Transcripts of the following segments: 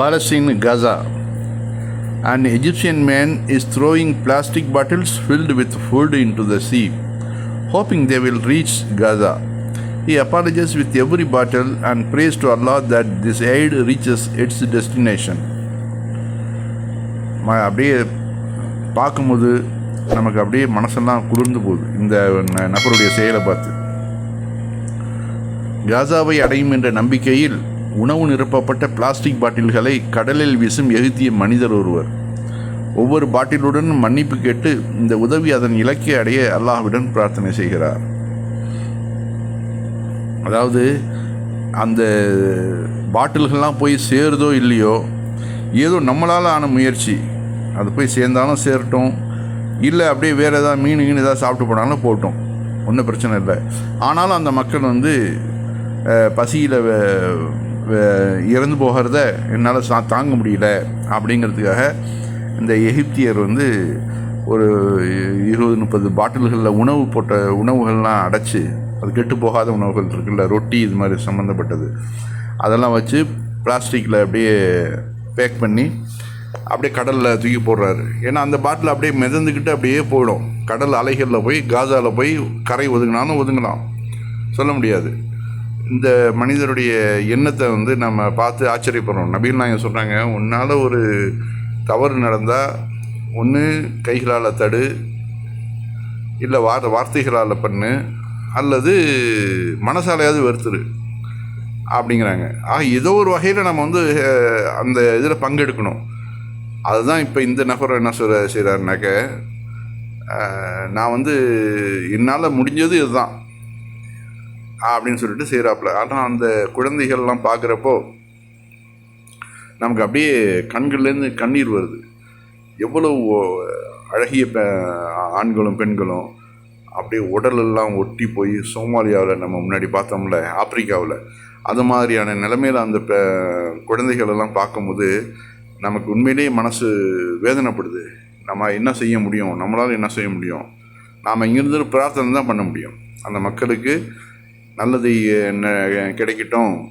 Palestine, Gaza. An Egyptian man is throwing plastic bottles filled with food into the sea, hoping they will reach Gaza. He apologizes with every bottle and prays to Allah that this aid reaches its destination. ம- அப்படியே பார்க்கும்போது நமக்கு அப்படியே மனசெல்லாம் குளிர்ந்து போகுது இந்த நபருடைய செயலை பார்த்து காசாவை அடையும் என்ற நம்பிக்கையில் உணவு நிரப்பப்பட்ட பிளாஸ்டிக் பாட்டில்களை கடலில் வீசும் எகுத்திய மனிதர் ஒருவர். ஒவ்வொரு பாட்டிலுடனும் மன்னிப்பு கேட்டு இந்த உதவி அதன் இலக்கை அடைய அல்லாஹ்விடன் பிரார்த்தனை செய்கிறார். அதாவது அந்த பாட்டில்கள்லாம் போய் சேருதோ இல்லையோ ஏதோ நம்மளால் ஆன முயற்சி. அது போய் சேர்ந்தாலும் சேரட்டும். இல்லை அப்படியே வேறு ஏதாவது மீன் கீன் ஏதாவது சாப்பிட்டு போனாலும் போட்டோம். ஒன்றும் பிரச்சனை இல்லை. ஆனாலும் அந்த மக்கள் வந்து பசியில் இறந்து போகிறத என்னால் சா தாங்க முடியல அப்படிங்கிறதுக்காக இந்த எகிப்தியர் வந்து ஒரு இருபது முப்பது பாட்டில்களில் உணவு போட்ட உணவுகள்லாம் அடைச்சி அது கெட்டு போகாத உணவுகள் இருக்குல்ல ரொட்டி இது மாதிரி சம்மந்தப்பட்டது அதெல்லாம் வச்சு பிளாஸ்டிக்கில் அப்படியே பேக் பண்ணி அப்படியே கடலில் தூக்கி போடுறாரு. ஏன்னா அந்த பாட்டில் அப்படியே மிதந்துக்கிட்டு அப்படியே போயிடும். கடல் அலைகளில் போய் காசாவில் போய் கரை ஒதுங்கினாலும் ஒதுங்கலாம். சொல்ல முடியாது. இந்த மனிதருடைய எண்ணத்தை வந்து நம்ம பார்த்து ஆச்சரியப்படுறோம். நபீல் நாயகம் சொல்கிறாங்க உன்னால் ஒரு தவறு நடந்தால் ஒன்று கைகளால் தடு இல்லை வார வார்த்தைகளால் பண்ணு அல்லது மனசாலையாவது வெறுத்துரு அப்படிங்கிறாங்க. ஆக ஏதோ ஒரு வகையில் நம்ம வந்து அந்த இதில் பங்கெடுக்கணும். அதுதான் இப்போ இந்த நபர் என்ன சொல்ல செய்கிறாருனாக்க நான் வந்து என்னால் முடிஞ்சது இதுதான். அப்படின்னு சொல்லிட்டு செய்கிறாப்புல ஆனால் அந்த குழந்தைகள்லாம் பார்க்குறப்போ நமக்கு அப்படியே கண்கள்லேருந்து கண்ணீர் வருது. எவ்வளவு அழகிய ஆண்களும் பெண்களும் அப்படியே உடலெல்லாம் ஒட்டி போய் சோமாலியாவில் நம்ம முன்னாடி பார்த்தோம்ல ஆப்பிரிக்காவில். அது மாதிரியான நிலைமையில் அந்த பெ குழந்தைகளெல்லாம் பார்க்கும்போது நமக்கு உண்மையிலேயே மனசு வேதனைப்படுது. நம்ம என்ன செய்ய முடியும்? நம்மளால் என்ன செய்ய முடியும்? நாம் இங்கிருந்து பிரார்த்தனை தான் பண்ண முடியும். அந்த மக்களுக்கு நல்லது கிடைக்கட்டும்.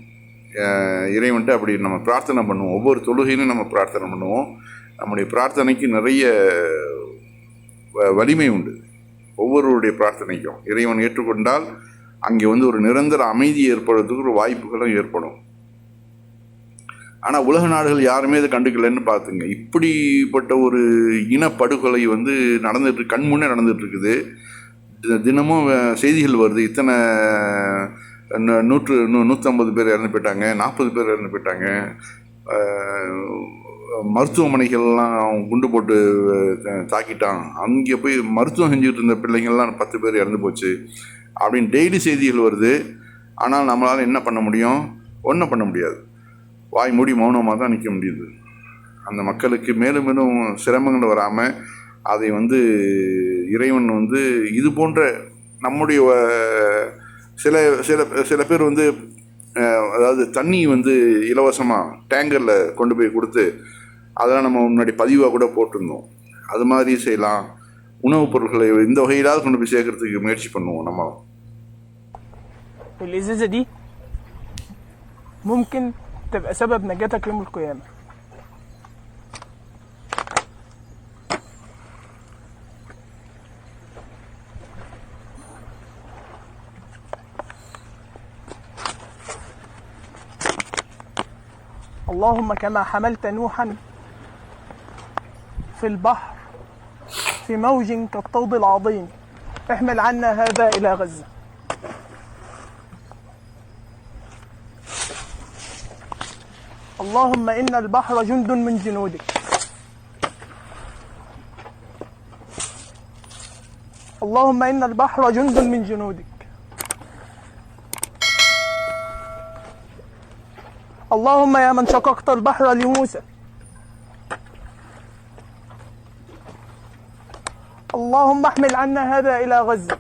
இறைவன்ட்டு அப்படி நம்ம பிரார்த்தனை பண்ணுவோம். ஒவ்வொரு தொழுகையிலும் நம்ம பிரார்த்தனை பண்ணுவோம். நம்முடைய பிரார்த்தனைக்கு நிறைய வ- வலிமை உண்டு. ஒவ்வொருவருடைய பிரார்த்தனைக்கும். இறைவன் ஏற்றுக்கொண்டால் அங்கே வந்து ஒரு நிரந்தர அமைதி ஏற்படுறதுக்கு ஒரு வாய்ப்புகளும் ஏற்படும். ஆனால் உலக நாடுகள் யாருமே அதை கண்டுக்கலன்னு பார்த்துங்க. இப்படிப்பட்ட ஒரு இனப்படுகொலை வந்து நடந்துட்டு கண் முன்னே நடந்துட்டு இருக்குது. தினமும் செய்திகள் வருது. இத்தனை நூற்று நூ நூற்றம்பது பேர் இறந்து போயிட்டாங்க நாற்பது பேர் இறந்து போயிட்டாங்க. மருத்துவமனைகள்லாம் குண்டு போட்டு தாக்கிட்டான் அங்கே போய் மருத்துவம் செஞ்சுட்டு இருந்த பிள்ளைங்கள்லாம் பத்து பேர் இறந்து போச்சு. அப்படின்னு டெய்லி செய்திகள் வருது. ஆனால் நம்மளால் என்ன பண்ண முடியும்? ஒன்றும் பண்ண முடியாது. வாய் மூடி மௌனமாக தான் நிற்க முடியுது. அந்த மக்களுக்கு மேலும் மேலும் சிரமங்கள் வராமல் அதை வந்து இறைவன் வந்து இது போன்ற நம்முடைய அஹ், சில சில சில பேர் வந்து அஹ், அதாவது தண்ணி வந்து இலவசமாக டேங்கரில் கொண்டு போய் கொடுத்து அதெல்லாம் நம்ம முன்னாடி பதிவாக கூட போட்டிருந்தோம் அது மாதிரி செய்யலாம் உணவுப் பொருட்களை இந்த வகையிலாவது கொண்டு போய் சேர்க்கறதுக்கு முயற்சி பண்ணுவோம் நம்ம الإزازة دي ممكن تبقى سبب نجاتك يوم القيامة اللهم كما حملت نوحا في البحر في موج كالطود العظيم. احمل عنا هذا إلى غزة. اللهم إن البحر جند من جنودك. اللهم إن البحر جند من جنودك. اللهم يا من شققت البحر لموسى. اللهم احمل عنا هذا إلى غزة.